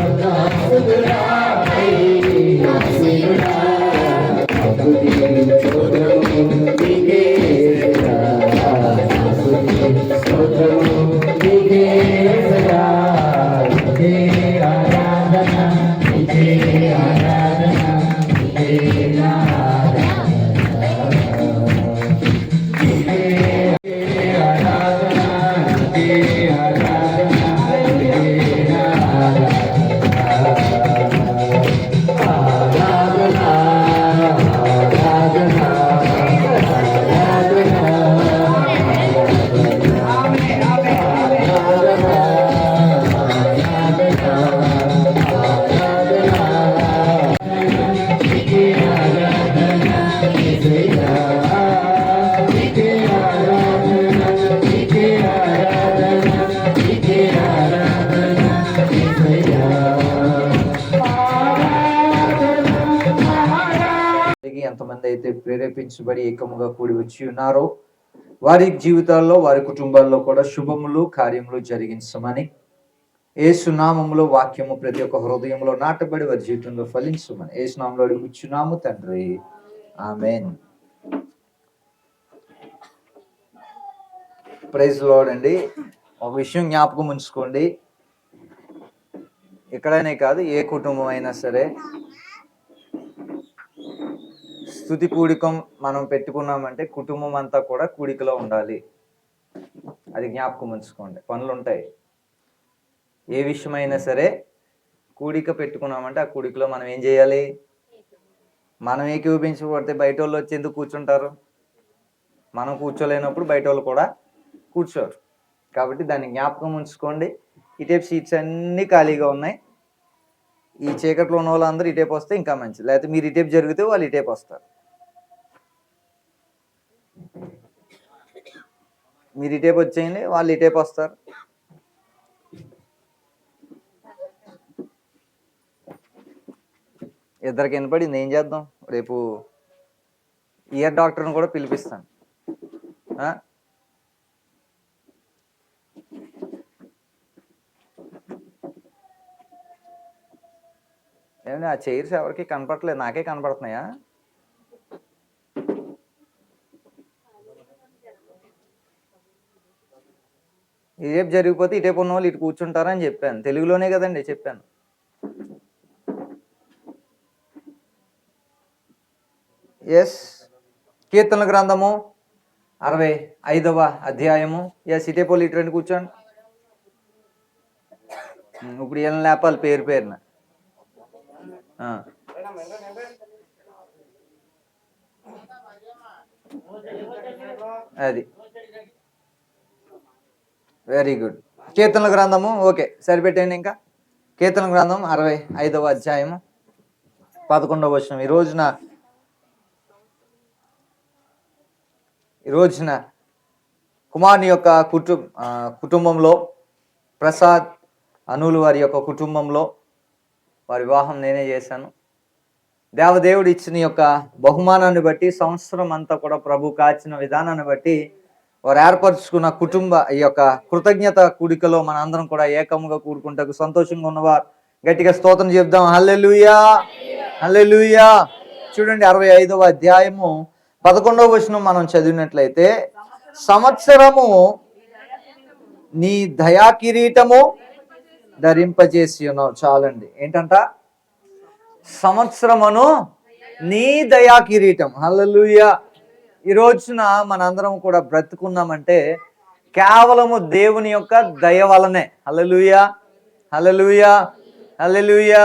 వారికి ప్రేరేపించబడి ఏకముగా కూడి వచ్చి ఉన్నారో. వారి జీవితాల్లో వారి కుటుంబాల్లో కూడా శుభములు కార్యములు జరిగించమని ఏసునామములో వాక్యము ప్రతి ఒక్క హృదయంలో నాటబడి వారి జీవితంలో ఫలించమని ఏసునామంలో అడుగుచున్నాము తండ్రి. ఆమెన్. ప్రైజ్ లోడ్ అండి. ఒక విషయం జ్ఞాపకం ఉంచుకోండి. ఎక్కడైనా కాదు ఏ కుటుంబం అయినా సరే స్థుతి కూడికం మనం పెట్టుకున్నామంటే కుటుంబం అంతా కూడా కూడికలో ఉండాలి. అది జ్ఞాపకం ఉంచుకోండి. పనులు ఉంటాయి ఏ విషయమైనా సరే కూడిక పెట్టుకున్నామంటే ఆ కూడికలో మనం ఏం చేయాలి? మనం ఏకీభవించబడితే బయట వాళ్ళు వచ్చి ఎందుకు కూర్చుంటారు? మనం కూర్చోలేనప్పుడు బయట వాళ్ళు కూడా కూర్చోరు. కాబట్టి దాన్ని జ్ఞాపకం ఉంచుకోండి. ఇటేపు సీట్స్ అన్నీ ఖాళీగా ఉన్నాయి. ఈ చీకట్లో ఉన్న వాళ్ళందరూ ఇటేపు వస్తే ఇంకా మంచిది. లేకపోతే మీరు ఇటేపు జరిగితే వాళ్ళు ఇటేపు వస్తారు మీరు ఇటేపు వచ్చేయండి వాళ్ళు ఇటేపు వస్తారు. ఇద్దరికి వినపడింది ఏం చేద్దాం? రేపు ఇయర్ డాక్టర్ని కూడా పిలిపిస్తాను. ఆ? ఏమండి ఆ చైర్స్ ఎవరికి కనపడట్లేదు నాకే కనపడుతున్నాయా? ఇదేపు జరిగిపోతే ఇటేపు ఉన్న వాళ్ళు ఇటు కూర్చుంటారని చెప్పాను. తెలుగులోనే కదండి చెప్పాను. ఎస్ కీర్తన గ్రంథము అరవై ఐదవ అధ్యాయము. ఎస్ ఇటేపోలు ఇటు రండి కూర్చోండి. ఇప్పుడు ఏం లేపాలి పేరు పేరున. అది. వెరీ గుడ్ కీర్తనల గ్రంథము ఓకే సరిపెట్టండి ఇంకా. కీర్తన గ్రంథం అరవై ఐదవ అధ్యాయము పదకొండవ వచనం. ఈ రోజున ఈ రోజున కుమారుని యొక్క కుటు కుటుంబంలో ప్రసాద్ అనులు వారి యొక్క కుటుంబంలో వారి వివాహం నేనే చేశాను. దేవదేవుడు ఇచ్చిన యొక్క బహుమానాన్ని బట్టి సంవత్సరం అంతా కూడా ప్రభు కాచిన విధానాన్ని బట్టి వారు ఏర్పరచుకున్న కుటుంబ ఈ యొక్క కృతజ్ఞత కూడికలో మన అందరం కూడా ఏకముగా కూడుకుంటకు సంతోషంగా ఉన్నవారు. గట్టిగా స్తోత్రం చెప్దాం. హల్లెలూయా! హల్లెలూయా! చూడండి అరవై ఐదవ అధ్యాయము పదకొండవ వచనం మనం చదివినట్లయితే సంవత్సరము నీ దయా కిరీటము ధరింపజేసి ఉన్నావు చాలండి. ఏంటంట? సంవత్సరమును నీ దయా కిరీటం. హల్లెలూయా! ఈ రోజున మనందరం కూడా బ్రతుకున్నామంటే కేవలము దేవుని యొక్క దయ వలనే. హలలుయా హలలుయా హలలుయా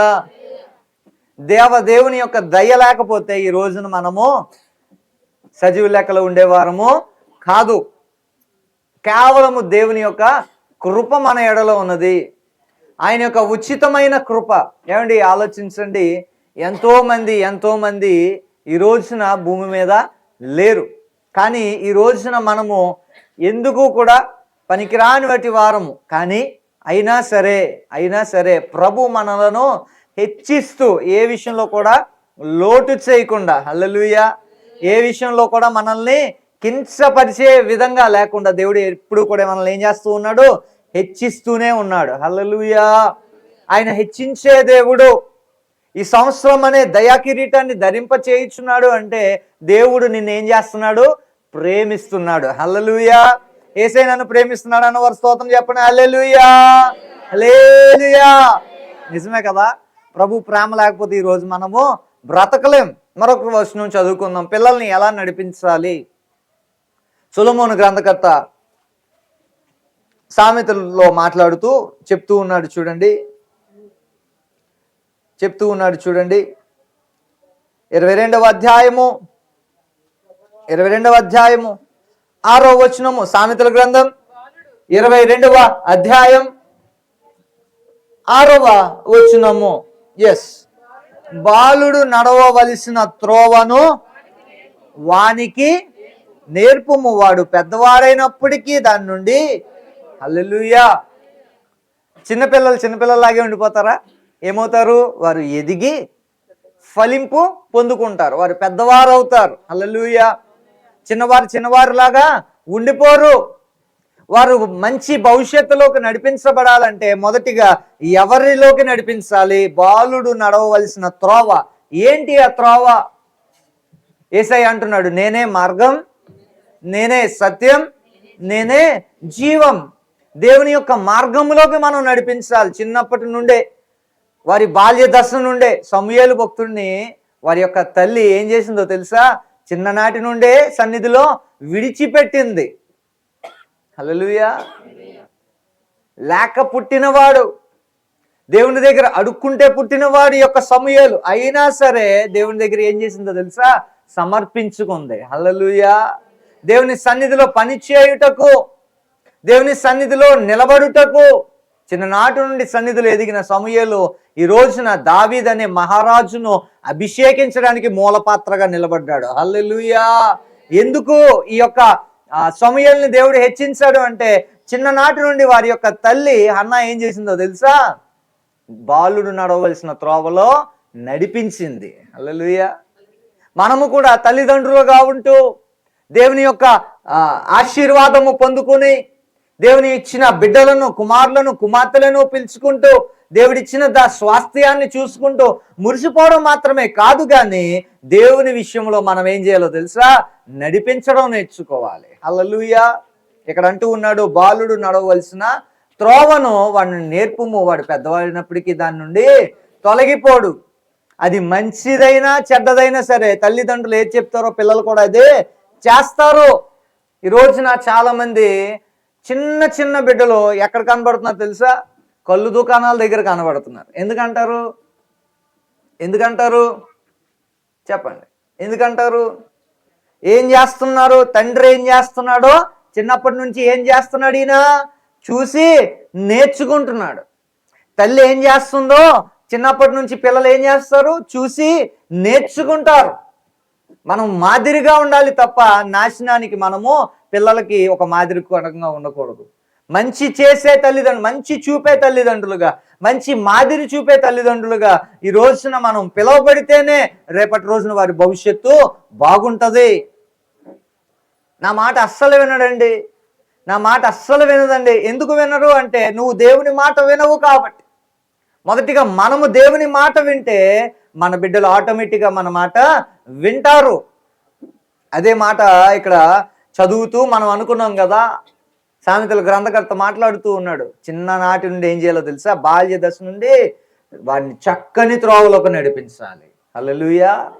దేవ దేవుని యొక్క దయ లేకపోతే ఈ రోజున మనము సజీవ లెక్కలో ఉండేవారము కాదు. కేవలము దేవుని యొక్క కృప మన ఎడలో ఉన్నది. ఆయన యొక్క ఉచితమైన కృప. ఏమండి? ఆలోచించండి. ఎంతోమంది ఎంతోమంది ఈ రోజున భూమి మీద లేరు. కానీ ఈ రోజున మనము ఎందుకు కూడా పనికిరాని వాటి వారము. కానీ అయినా సరే అయినా సరే ప్రభు మనలను హెచ్చిస్తూ ఏ విషయంలో కూడా లోటు చేయకుండా హల్లెలూయా ఏ విషయంలో కూడా మనల్ని కించపరిచే విధంగా లేకుండా దేవుడు ఎప్పుడు కూడా మనల్ని ఏం చేస్తూ ఉన్నాడు? హెచ్చిస్తూనే ఉన్నాడు. హల్లెలూయా. ఆయన హెచ్చించే దేవుడు ఈ సంవత్సరం అనే దయా కిరీటాన్ని ధరింప చేయించున్నాడు అంటే దేవుడు నిన్నేం ఏం చేస్తున్నాడు? ప్రేమిస్తున్నాడు. హల్లలుయా. ఏసై నన్ను ప్రేమిస్తున్నాడు అన్న వారి స్తోత్రం చెప్పండి. హల్లెలుయా. హలేలుయా నిజమే కదా? ప్రభు ప్రేమ లేకపోతే ఈరోజు మనము బ్రతకలేం. మరొక వచనం చదువుకుందాం. పిల్లల్ని ఎలా నడిపించాలి? సులమోను గ్రంథకర్త సామెతల్లో మాట్లాడుతూ చెప్తూ ఉన్నాడు చూడండి. చెప్తూ ఉన్నాడు చూడండి. ఇరవై రెండవ అధ్యాయము. ఇరవై రెండవ అధ్యాయము. ఆరో వచనము సామెతల గ్రంథం. ఇరవై రెండవ అధ్యాయం. ఆరవ వచనము. ఎస్ బాలుడు నడవవలసిన త్రోవను వానికి నేర్పుము. వాడు పెద్దవాడైనప్పటికీ దాని నుండి. హల్లెలూయా చిన్నపిల్లలు చిన్నపిల్లలాగే ఉండిపోతారా? ఏమవుతారు? వారు ఎదిగి ఫలింపు పొందుకుంటారు. వారు పెద్దవారు అవుతారు అల్లలుయ చిన్నవారు చిన్నవారులాగా ఉండిపోరు. వారు మంచి భవిష్యత్తులోకి నడిపించబడాలంటే మొదటిగా ఎవరిలోకి నడిపించాలి? బాలుడు నడవవలసిన త్రోవ. ఏంటి ఆ త్రోవ? ఏసై అంటున్నాడు నేనే మార్గం నేనే సత్యం నేనే జీవం. దేవుని యొక్క మార్గంలోకి మనం నడిపించాలి. చిన్నప్పటి నుండే వారి బాల్య దశ నుండే సమయలు భక్తుడిని వారి యొక్క తల్లి ఏం చేసిందో తెలుసా? చిన్ననాటి నుండే సన్నిధిలో విడిచిపెట్టింది. హలలుయా లేక పుట్టినవాడు. దేవుని దగ్గర అడుక్కుంటే పుట్టినవాడు యొక్క సమయాలు. అయినా సరే దేవుని దగ్గర ఏం చేసిందో తెలుసా? సమర్పించుకుంది. హలలుయా దేవుని సన్నిధిలో పని చేయుటకు దేవుని సన్నిధిలో నిలబడుటకు చిన్ననాటి నుండి సన్నిధిలో ఎదిగిన సమయలు ఈ రోజున దావీద్ అనే మహారాజును అభిషేకించడానికి మూలపాత్రగా నిలబడ్డాడు. హల్లెలూయా! ఎందుకు ఈ యొక్క సమయల్ని దేవుడు హెచ్చించాడు అంటే చిన్ననాటి నుండి వారి యొక్క తల్లి అన్న ఏం చేసిందో తెలుసా? బాలుడు నడవలసిన త్రోవలో నడిపించింది. హల్లెలూయా! మనము కూడా తల్లిదండ్రులుగా ఉంటూ దేవుని యొక్క ఆశీర్వాదము పొందుకుని దేవుని ఇచ్చిన బిడ్డలను కుమారులను కుమార్తెలను పిలుచుకుంటూ దేవుడిచ్చిన దా స్వాస్థ్యాన్ని చూసుకుంటూ మురిసిపోవడం మాత్రమే కాదు కానీ దేవుని విషయంలో మనం ఏం చేయాలో తెలుసా? నడిపించడం నేర్చుకోవాలి. హల్లెలూయా. ఇక్కడ అంటూ ఉన్నాడు బాలుడు నడవలసిన త్రోవను వాడిని నేర్పుము. వాడు పెద్దవాడినప్పటికీ దాని నుండి తొలగిపోడు. అది మంచిదైనా చెడ్డదైనా సరే తల్లిదండ్రులు ఏది చెప్తారో పిల్లలు కూడా అదే చేస్తారు. ఈ రోజున చాలా మంది చిన్న చిన్న బిడ్డలు ఎక్కడ కనబడుతున్నారు తెలుసా? కళ్ళు దుకాణాల దగ్గర కనబడుతున్నారు. ఎందుకంటారు? ఎందుకంటారు? చెప్పండి. ఎందుకంటారు? ఏం చేస్తున్నారు తండ్రి ఏం చేస్తున్నాడో? చిన్నప్పటి నుంచి ఏం చేస్తున్నాడు ఈయన? చూసి నేర్చుకుంటున్నాడు. తల్లి ఏం చేస్తుందో? చిన్నప్పటి నుంచి పిల్లలు ఏం చేస్తారు? చూసి నేర్చుకుంటారు. మనం మాదిరిగా ఉండాలి తప్ప నాశనానికి మనము పిల్లలకి ఒక మాదిరి కొనకంగా ఉండకూడదు. మంచి చేసే తల్లిదండ్రులు మంచి చూపే తల్లిదండ్రులుగా మంచి మాదిరి చూపే తల్లిదండ్రులుగా ఈ రోజున మనం పిలువబడితేనే రేపటి రోజున వారి భవిష్యత్తు బాగుంటుంది. నా మాట అస్సలు వినడండి. నా మాట అస్సలు వినదండి. ఎందుకు వినరు అంటే నువ్వు దేవుని మాట వినవు కాబట్టి. మొదటిగా మనము దేవుని మాట వింటే మన బిడ్డలు ఆటోమేటిక్గా మన మాట వింటారు. అదే మాట ఇక్కడ చదువుతూ మనం అనుకున్నాం కదా సామెతల గ్రంథకర్త మాట్లాడుతూ ఉన్నాడు. చిన్ననాటి నుండి ఏం చేయాలో తెలుసా? బాల్య దశ నుండి వాడిని చక్కని త్రోవలోకి నడిపించాలి. అల్లలుయా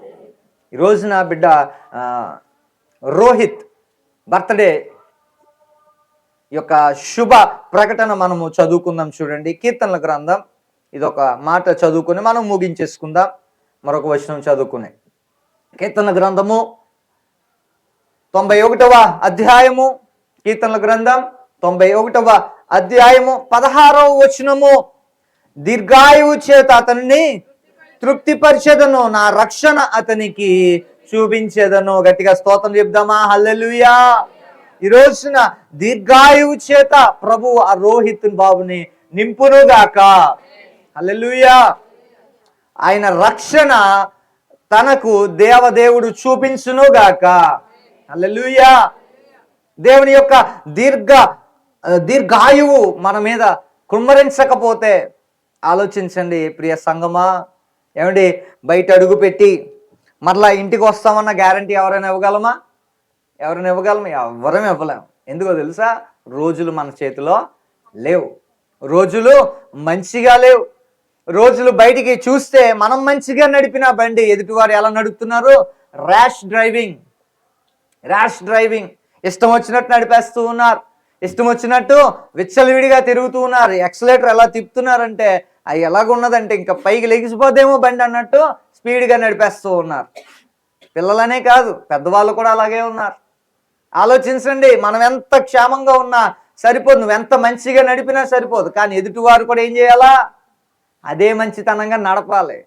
ఈరోజు నా బిడ్డ రోహిత్ బర్త్డే యొక్క శుభ ప్రకటన మనము చదువుకుందాం చూడండి. కీర్తనల గ్రంథం. ఇది ఒక మాట చదువుకుని మనం ముగించేసుకుందాం. మరొక వచనం చదువుకుని. కీర్తన గ్రంథము తొంభై ఒకటవ అధ్యాయము కీర్తనల గ్రంథం తొంభై ఒకటవ అధ్యాయము పదహారవ వచనము. దీర్ఘాయువు చేత అతనిని తృప్తిపరిచేదను నా రక్షణ అతనికి చూపించేదను. గట్టిగా స్తోత్రం చెప్దామా? హల్లెలుయా. ఈ రోజున దీర్ఘాయువు చేత ప్రభు ఆ రోహిత్ బాబుని నింపునుగాక. హల్లెలుయా. ఆయన రక్షణ తనకు దేవదేవుడు చూపించునుగాక. అల్లెలుయా దేవుని యొక్క దీర్ఘ దీర్ఘాయువు మన మీద కుమ్మరించకపోతే ఆలోచించండి ప్రియ సంగమా. ఏమండి బయట అడుగు పెట్టి మరలా ఇంటికి వస్తామన్న గ్యారంటీ ఎవరైనా ఇవ్వగలమా? ఎవరైనా ఇవ్వగలమా ఎవరం ఇవ్వలేము ఎందుకో తెలుసా? రోజులు మన చేతిలో లేవు. రోజులు మంచిగా లేవు. రోజులు బయటికి చూస్తే మనం మంచిగా నడిపిన బండి ఎదుటివారు ఎలా నడుపుతున్నారు? Rash driving. Rash driving. ఇష్టం వచ్చినట్టు నడిపేస్తూ ఉన్నారు. ఇష్టం వచ్చినట్టు విచ్చలవిడిగా తిరుగుతూ ఉన్నారు. ఎక్సలేటర్ ఎలా తిప్పుతున్నారంటే అది ఎలాగున్నదంటే ఇంకా పైకి లెగిసిపోదేమో బండి అన్నట్టు స్పీడ్గా నడిపేస్తూ ఉన్నారు. పిల్లలనే కాదు పెద్దవాళ్ళు కూడా అలాగే ఉన్నారు. ఆలోచించండి మనం ఎంత క్షేమంగా ఉన్నా సరిపోదు. నువ్వు ఎంత మంచిగా నడిపినా సరిపోదు. కానీ ఎదుటివారు కూడా ఏం చేయాలా? అదే మంచితనంగా నడపాలి.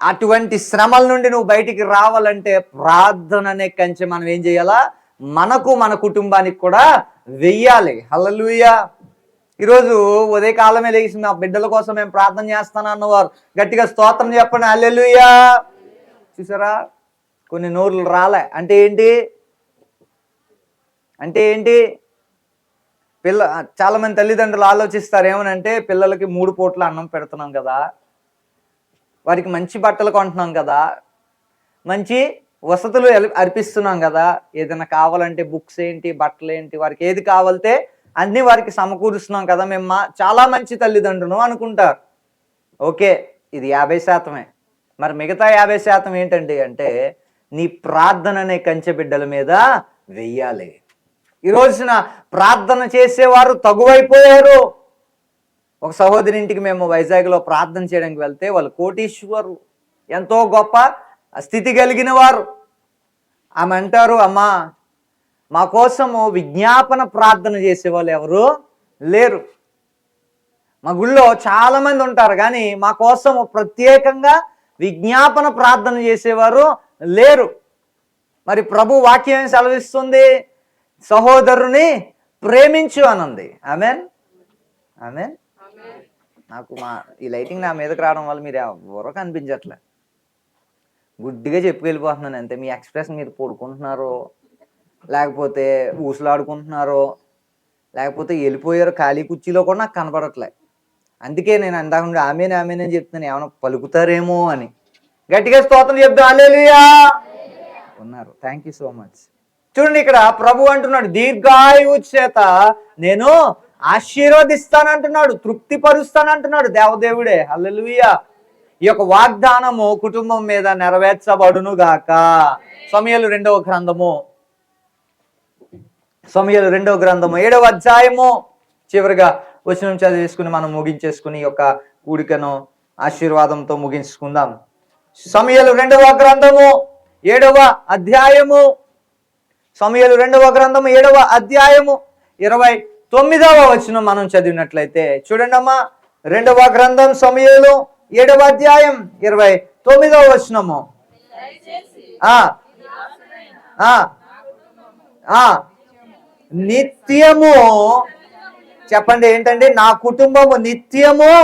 అటువంటి శ్రమల నుండి నువ్వు బయటికి రావాలంటే ప్రార్థన అనే కంచె మనం ఏం చేయాలా? మనకు మన కుటుంబానికి కూడా వెయ్యాలి. హల్లెలూయా. ఈరోజు ఉదయకాలమే లేచి మా బిడ్డల కోసం మేము ప్రార్థన చేస్తాను అన్నవారు. గట్టిగా స్తోత్రం చెప్పండి. హల్లెలూయా. చూసారా? కొన్ని నోర్లు రాలే. అంటే ఏంటి? అంటే ఏంటి? పిల్ల చాలామంది తల్లిదండ్రులు ఆలోచిస్తారు ఏమనంటే పిల్లలకి మూడు పూట్ల అన్నం పెడుతున్నాం కదా. వారికి మంచి బట్టలు కొంటున్నాం కదా మంచి వసతులు అర్పిస్తున్నాం కదా ఏదైనా కావాలంటే బుక్స్ ఏంటి బట్టలు ఏంటి వారికి ఏది కావాలితే అన్నీ వారికి సమకూరుస్తున్నాం కదా మేము మా చాలా మంచి తల్లిదండ్రులు అనుకుంటారు. ఓకే ఇది యాభై శాతమే. మరి మిగతా యాభై శాతం ఏంటండి అంటే నీ ప్రార్థన అనే కంచె బిడ్డల మీద వెయ్యాలి. ఈ రోజున ప్రార్థన చేసేవారు తగువైపోయారు. ఒక సహోదరి ఇంటికి మేము వైజాగ్లో ప్రార్థన చేయడానికి వెళ్తే వాళ్ళు కోటీశ్వరు ఎంతో గొప్ప స్థితి కలిగిన వారు. ఆమె అంటారు అమ్మా మా కోసము విజ్ఞాపన ప్రార్థన చేసేవాళ్ళు ఎవరు లేరు. మా గుళ్ళో చాలామంది ఉంటారు కానీ మా కోసము ప్రత్యేకంగా విజ్ఞాపన ప్రార్థన చేసేవారు లేరు. మరి ప్రభు వాక్యం ఏం సెలవిస్తుంది? సహోదరుని ప్రేమించు అనంది. ఆమెన్. ఆమెన్. నాకు మా ఈ లైటింగ్ నా మీదకి రావడం వల్ల మీరు ఎవరో కనిపించట్లే. గుడ్డిగా చెప్పుకెళ్ళిపోతున్నాను అంతే మీ ఎక్స్ప్రెస్ మీరు పడుకుంటున్నారో లేకపోతే ఊసులాడుకుంటున్నారో లేకపోతే వెళ్ళిపోయారో ఖాళీ కుర్చీలో కూడా నాకు కనపడట్లే. అందుకే నేను అందాక నుండి ఆమెనే చెప్తున్నాను. ఏమైనా పలుకుతారేమో అని. గట్టిగా స్తోత్రం చెప్తాను ఉన్నారు. థ్యాంక్ యూ సో మచ్ చూడండి ఇక్కడ ప్రభు అంటున్నాడు దీర్ఘాయువు చేత నేను ఆశీర్వదిస్తానంటున్నాడు తృప్తిపరుస్తానంటున్నాడు దేవదేవుడే. హల్లెలూయా. ఈ యొక్క వాగ్దానము కుటుంబం మీద నెరవేర్చబడును గాక సమయలు రెండవ గ్రంథము. సమయలు రెండవ గ్రంథము. ఏడవ అధ్యాయము. చివరిగా వచనం చదివేసుకుని మనం ముగించేసుకుని ఈ యొక్క కూడికను ఆశీర్వాదంతో ముగించుకుందాం. సమయలు రెండవ గ్రంథము. ఏడవ అధ్యాయము. సమయలు రెండవ గ్రంథము. ఏడవ అధ్యాయము. ఇరవై తొమ్మిదవ వచనం మనం చదివినట్లయితే చూడండమ్మా రెండవ గ్రంథం సమయంలో ఏడవ అధ్యాయం ఇరవై తొమ్మిదవ వచనము. ఆ నిత్యము చెప్పండి ఏంటండి? నా కుటుంబము నిత్యము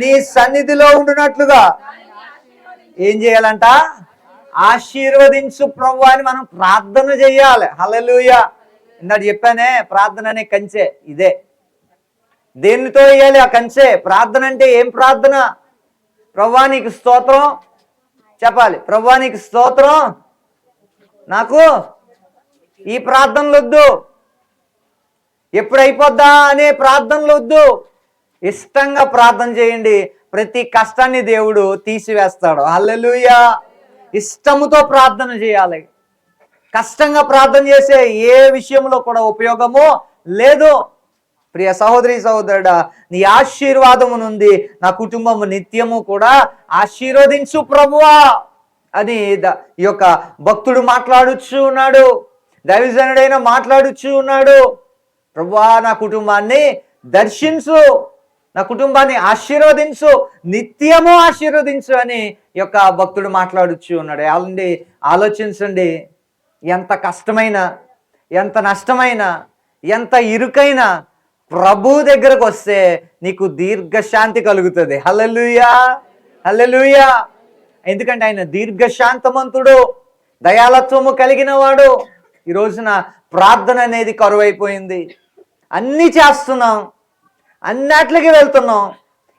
నీ సన్నిధిలో ఉండునట్లుగా. ఏం చేయాలంట? ఆశీర్వదించు ప్రభు అని మనం ప్రార్థన చేయాలి. హలలుయా ఇందాడు చెప్పానే ప్రార్థన అనే కంచె ఇదే. దేనితో వేయాలి ఆ కంచె? ప్రార్థన అంటే ఏం ప్రార్థన? ప్రవ్వానికి స్తోత్రం? చెప్పాలి. ప్రవ్వానికి స్తోత్రం? నాకు? ఈ ప్రార్థనలు వద్దు. ఎప్పుడు అయిపోద్దా అనే ప్రార్థనలు వద్దు. ఇష్టంగా ప్రార్థన చేయండి. ప్రతి కష్టాన్ని దేవుడు తీసివేస్తాడు. హల్లెలూయా. ఇష్టముతో ప్రార్థన చేయాలి. కష్టంగా ప్రార్థన చేసే ఏ విషయంలో కూడా ఉపయోగము లేదు ప్రియ సహోదరి సహోదరుడా నీ ఆశీర్వాదము నుండి నా కుటుంబం నిత్యము కూడా ఆశీర్వదించు ప్రభువా అని ద- ఈ యొక్క భక్తుడు మాట్లాడుచు ఉన్నాడు. దైవజనుడైన మాట్లాడుచు ఉన్నాడు. ప్రభువా నా కుటుంబాన్ని దర్శించు. నా కుటుంబాన్ని ఆశీర్వదించు. నిత్యము ఆశీర్వదించు అని ఈ యొక్క భక్తుడు మాట్లాడుచు ఉన్నాడు. ఆలండి ఆలోచించండి. ఎంత కష్టమైన ఎంత నష్టమైన ఎంత ఇరుకైన ప్రభు దగ్గరకు వస్తే నీకు దీర్ఘశాంతి కలుగుతుంది. హలలుయా హలలుయా ఎందుకంటే ఆయన దీర్ఘశాంతమంతుడు దయాలత్వము కలిగిన వాడు ఈ రోజున ప్రార్థన అనేది కరువైపోయింది. అన్నీ చేస్తున్నాం అన్నట్లకి వెళ్తున్నాం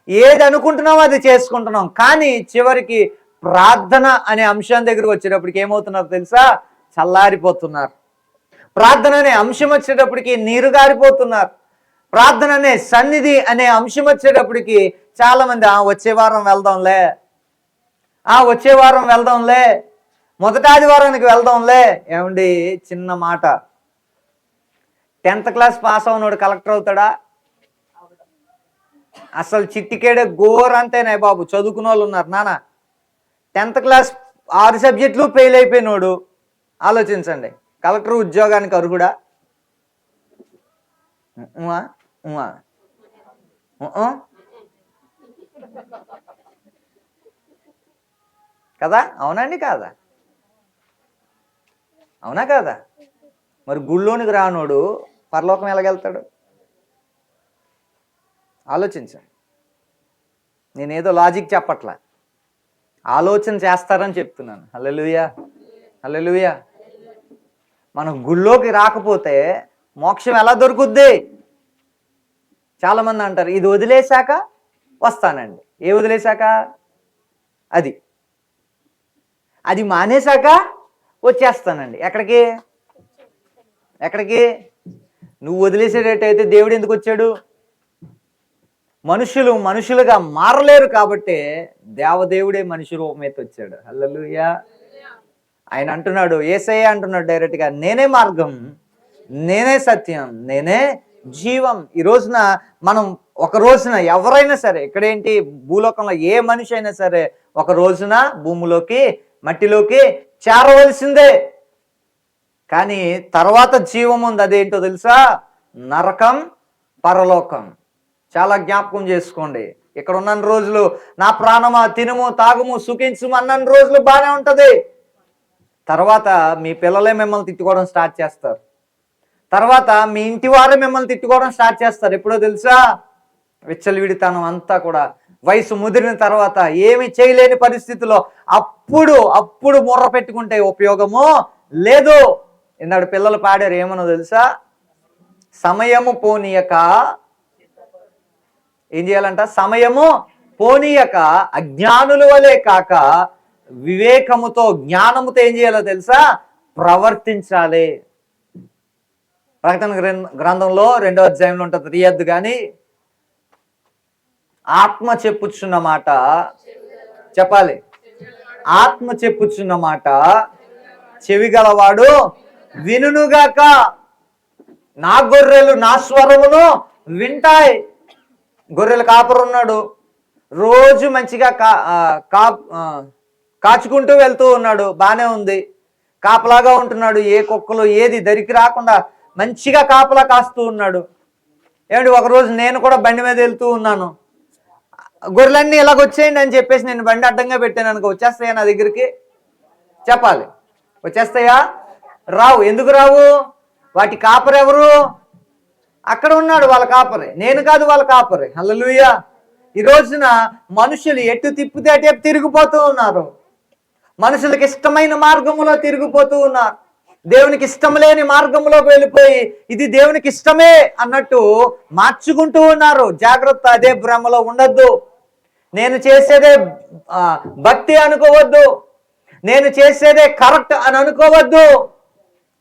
ఏది అనుకుంటున్నామో అది చేసుకుంటున్నాం. కానీ చివరికి ప్రార్థన అనే అంశం దగ్గరకు వచ్చేటప్పటికి ఏమవుతున్నారు తెలుసా? చల్లారిపోతున్నారు. ప్రార్థన అనే అంశం వచ్చేటప్పటికి నీరు గారిపోతున్నారు. ప్రార్థన అనే సన్నిధి అనే అంశం వచ్చేటప్పటికి చాలామంది "ఆ, వచ్చే వారం వెళ్దాంలే. ఆ వచ్చే వారం వెళ్దాంలే. మొదటి ఆదివారానికి వెళ్దాంలే. ఏమండి చిన్న మాట. టెన్త్ క్లాస్ పాస్ అవునోడు కలెక్టర్ అవుతాడా? అసలు చిట్టికేడే గోరంతేనే బాబు చదువుకున్న వాళ్ళు ఉన్నారు. నాన్న టెన్త్ క్లాస్ ఆరు సబ్జెక్టులు ఫెయిల్ అయిపోయినోడు. ఆలోచించండి. కలెక్టర్ ఉద్యోగానికి అర్హుడా? కదా? అవునండి కాదా? అవునా కాదా? మరి గుళ్ళోనికి రానోడు పరలోకం ఎలాగెళ్తాడు? ఆలోచించండి. నేనేదో లాజిక్ చెప్పట్లా. ఆలోచన చేస్తారని చెప్తున్నాను. హలో అల్లెలుయ మనం గుళ్ళోకి రాకపోతే మోక్షం ఎలా దొరుకుద్ది? చాలామంది అంటారు ఇది వదిలేశాక వస్తానండి. ఏ వదిలేశాక? అది. అది మానేశాక వచ్చేస్తానండి. ఎక్కడికి? ఎక్కడికి? నువ్వు వదిలేసేటట్టయితే దేవుడు ఎందుకు వచ్చాడు? మనుషులు మనుషులుగా మారలేరు కాబట్టి దేవదేవుడే మనిషి రూపం అయితే వచ్చాడు. హల్లెలూయా. ఆయన అంటున్నాడు ఏసయ్య అంటున్నాడు డైరెక్ట్గా నేనే మార్గం నేనే సత్యం నేనే జీవం. ఈ రోజున మనం ఒక రోజున ఎవరైనా సరే ఇక్కడేంటి భూలోకంలో ఏ మనిషి అయినా సరే ఒక రోజున భూమిలోకి మట్టిలోకి చేరవలసిందే. కానీ తర్వాత జీవం ఉంది అదేంటో తెలుసా? నరకం పరలోకం. చాలా జ్ఞాపకం చేసుకోండి. ఇక్కడ ఉన్న రోజులు నా ప్రాణమా తినుము తాగుము సుఖించుము అన్న రోజులు బాగానే ఉంటుంది. తర్వాత మీ పిల్లలే మిమ్మల్ని తిట్టుకోవడం స్టార్ట్ చేస్తారు. తర్వాత మీ ఇంటి వారే మిమ్మల్ని తిట్టుకోవడం స్టార్ట్ చేస్తారు. ఎప్పుడో తెలుసా? విచ్చలవిడితనం అంతా కూడా వయసు ముదిరిన తర్వాత ఏమి చేయలేని పరిస్థితిలో అప్పుడు అప్పుడు ముర్ర పెట్టుకుంటే ఉపయోగము లేదు ఈనాడు పిల్లలు పాడారు. ఏమనో తెలుసా? సమయము పోనీయక. ఏం చేయాలంట? సమయము పోనీయక. అజ్ఞానుల వలె కాక వివేకముతో జ్ఞానముతో ఏం చేయాలో తెలుసా? ప్రవర్తించాలి. ప్రకటన గ్రంథంలో రెండో అధ్యాయంలో ఉంటుంది తీయద్దు కానీ ఆత్మ చెప్పుచున్న మాట చెప్పాలి. ఆత్మ చెప్పుచున్న మాట చెవి గలవాడు వినుగాక నా గొర్రెలు నా స్వరమును వింటాయి. గొర్రెలు కాపరున్నాడు. రోజు మంచిగా కా కా కాచుకుంటూ వెళ్తూ ఉన్నాడు. బానే ఉంది. కాపలాగా ఉంటున్నాడు. ఏ కుక్కలు ఏది దరికి రాకుండా మంచిగా కాపలా కాస్తూ ఉన్నాడు. ఏమండి ఒకరోజు నేను కూడా బండి మీద వెళ్తూ ఉన్నాను. గొర్రెలన్నీ ఇలాగ వచ్చేయండి అని చెప్పేసి నేను బండి అడ్డంగా పెట్టాను అనుకో వచ్చేస్తాయా నా దగ్గరికి? చెప్పాలి. వచ్చేస్తాయా? రావు. ఎందుకు రావు? వాటి కాపరు ఎవరు? అక్కడ ఉన్నాడు వాళ్ళ కాపరి. నేను కాదు వాళ్ళ కాపరి. హలో ఈ రోజున మనుషులు ఎటు తిప్పితే అటే తిరిగిపోతూ ఉన్నారు. మనుషులకు ఇష్టమైన మార్గంలో తిరిగిపోతూ ఉన్నారు దేవునికి ఇష్టం లేని మార్గంలోకి వెళ్ళిపోయి ఇది దేవునికి ఇష్టమే అన్నట్టు మార్చుకుంటూ ఉన్నారు. జాగ్రత్త అదే భ్రమలో ఉండొద్దు. నేను చేసేదే భక్తి అనుకోవద్దు. నేను చేసేదే కరెక్ట్ అని అనుకోవద్దు.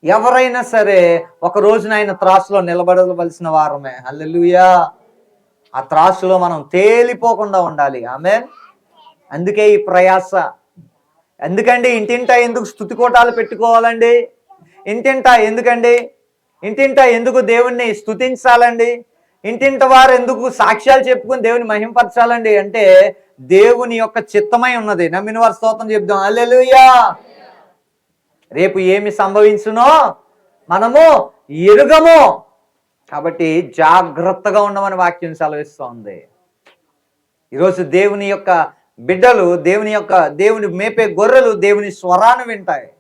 ఎవరైనా సరే ఒక రోజున ఆయన త్రాసులో నిలబడవలసిన వారమే. అల్లెలుయా ఆ త్రాసులో మనం తేలిపోకుండా ఉండాలి. ఆమె అందుకే ఈ ప్రయాస. ఎందుకండి ఇంటింటా ఎందుకు స్థుతి కోటాలు పెట్టుకోవాలండి? ఇంటింటా ఎందుకండి? ఇంటింటా ఎందుకు దేవుణ్ణి స్తుతించాలండి ఇంటింట వారు ఎందుకు సాక్ష్యాలు చెప్పుకుని దేవుని మహింపరచాలండి? అంటే దేవుని యొక్క చిత్తమై ఉన్నది. నమ్మిన వారు స్తోత్రం చెప్దాం. అల్లెలుయా రేపు ఏమి సంభవించునో మనము ఎరుగము. కాబట్టి జాగ్రత్తగా ఉండమని వాక్యం సెలవిస్తోంది. ఈరోజు దేవుని యొక్క బిడ్డలు దేవుని యొక్క దేవుని మేపే గొర్రెలు దేవుని స్వరాన్ని వింటాయి.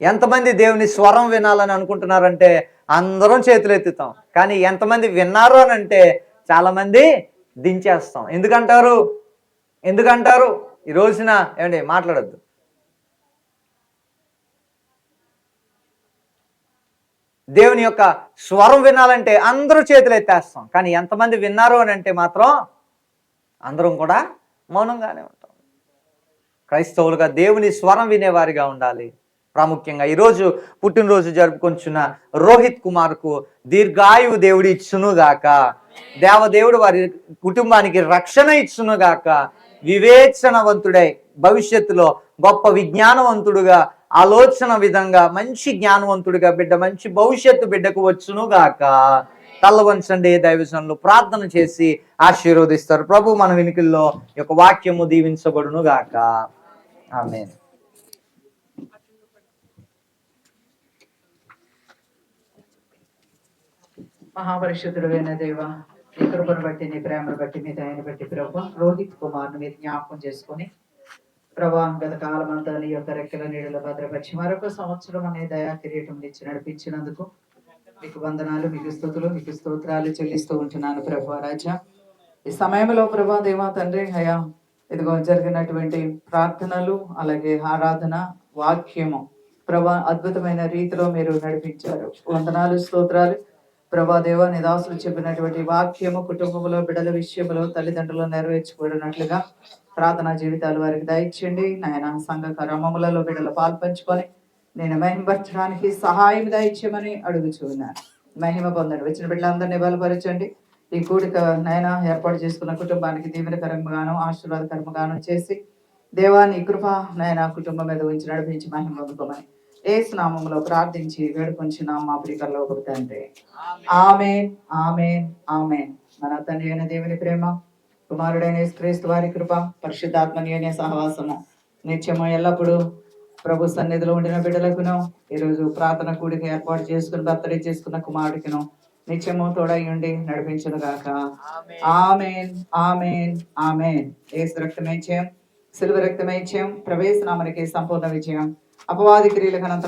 ఎంతమంది దేవుని స్వరం వినాలని అనుకుంటున్నారంటే అందరం చేతులు ఎత్తుతాం. కానీ ఎంతమంది విన్నారు అని అంటే చాలామంది దించేస్తాం. ఎందుకంటారు? ఎందుకంటారు? ఈ రోజున ఏమండి మాట్లాడద్దు. దేవుని యొక్క స్వరం వినాలంటే అందరూ చేతులు ఎత్తేస్తాం. కానీ ఎంతమంది విన్నారు అని అంటే మాత్రం అందరం కూడా మౌనంగానే ఉంటాం. క్రైస్తవులుగా దేవుని స్వరం వినేవారిగా ఉండాలి. ప్రాముఖ్యంగా ఈరోజు పుట్టినరోజు జరుపుకొంచున్న రోహిత్ కుమార్కు దీర్ఘాయువు దేవుడు ఇచ్చునుగాక దేవదేవుడు వారి కుటుంబానికి రక్షణ ఇచ్చునుగాక వివేచనవంతుడై భవిష్యత్తులో గొప్ప విజ్ఞానవంతుడుగా ఆలోచన విధంగా మంచి జ్ఞానవంతుడిగా బిడ్డ మంచి భవిష్యత్తు బిడ్డకు వచ్చునుగాక తల్ల వంచండి దైవజనులు ప్రార్థన చేసి ఆశీర్వదిస్తారు. ప్రభు మన వినికిల్లో యొక్క వాక్యము దీవించబడును గాక. ఆమె మహాపరిషుద్ధుడు దేవ నీ కృపను బట్టి నీ ప్రేమను బట్టి మీ దయని బట్టి ప్రభు రోహిత్ కుమార్ను మీరు జ్ఞాపకం చేసుకొని ప్రభా గత కాలం అంతా నీ యొక్క రెక్కల నీడలో భద్రపరిచి మరొక సంవత్సరం అనే దయా కిరీటం ఇచ్చి నడిపించినందుకు మీకు వందనాలు మీకు స్థుతులు మీకు స్తోత్రాలు చెల్లిస్తూ ఉంటున్నాను ప్రభా రాజా ఈ సమయంలో ప్రభా దేవా తండ్రి హయా ఇదిగో జరిగినటువంటి ప్రార్థనలు అలాగే ఆరాధన వాక్యము ప్రభా అద్భుతమైన రీతిలో మీరు నడిపించారు. వందనాలు స్తోత్రాలు. ప్రభా దేవ నిదాసులు చెప్పినటువంటి వాక్యము కుటుంబంలో బిడ్డల విషయంలో తల్లిదండ్రులు నెరవేర్చబడినట్లుగా ప్రార్థనా జీవితాలు వారికి దయచేయండి. నాయన సంఘ క్రమములలో బిడ్డలు పాల్పంచుకొని నేను మహిమపరచడానికి సహాయం దయచేయమని అడుగుచున్నాను. మహిమ పొందండి. వచ్చిన బిడ్డలందరినీ బలపరచండి. ఈ కూడిక నాయన ఏర్పాటు చేసుకున్న కుటుంబానికి దీవెనకరంగాను ఆశీర్వాదకరంగాను చేసి దేవాన్ని కృప నాయన కుటుంబం మీద ఉంచి నడిపించి మహిమ పొందుకోమని ఏసు నామంలో ప్రార్థించి వేడుకొంచున్నాం మా ప్రికల్లో ఒక తండ్రి. ఆమెన్. ఆమెన్. ఆమెన్. మన తండ్రి అయిన దేవుని ప్రేమ కుమారుడైన క్రీస్తు వారి కృప పరిశుద్ధాత్మని అనే సహవాసము నిత్యము ఎల్లప్పుడూ ప్రభు సన్నిధిలో ఉండిన బిడ్డలకును ఈరోజు ప్రార్థన కూడిక ఏర్పాటు చేసుకుని బర్తడీ చేసుకున్న కుమారుడికిను నిత్యము తోడై ఉండి నడిపించును గాక. ఆమెన్. ఆమెన్ ఆమెన్ ఏసు రక్తమైత్యం సిల్వ రక్తమైత్యం ప్రవేశనామనికి సంపూర్ణ విజయం. అపవాది క్రియలకు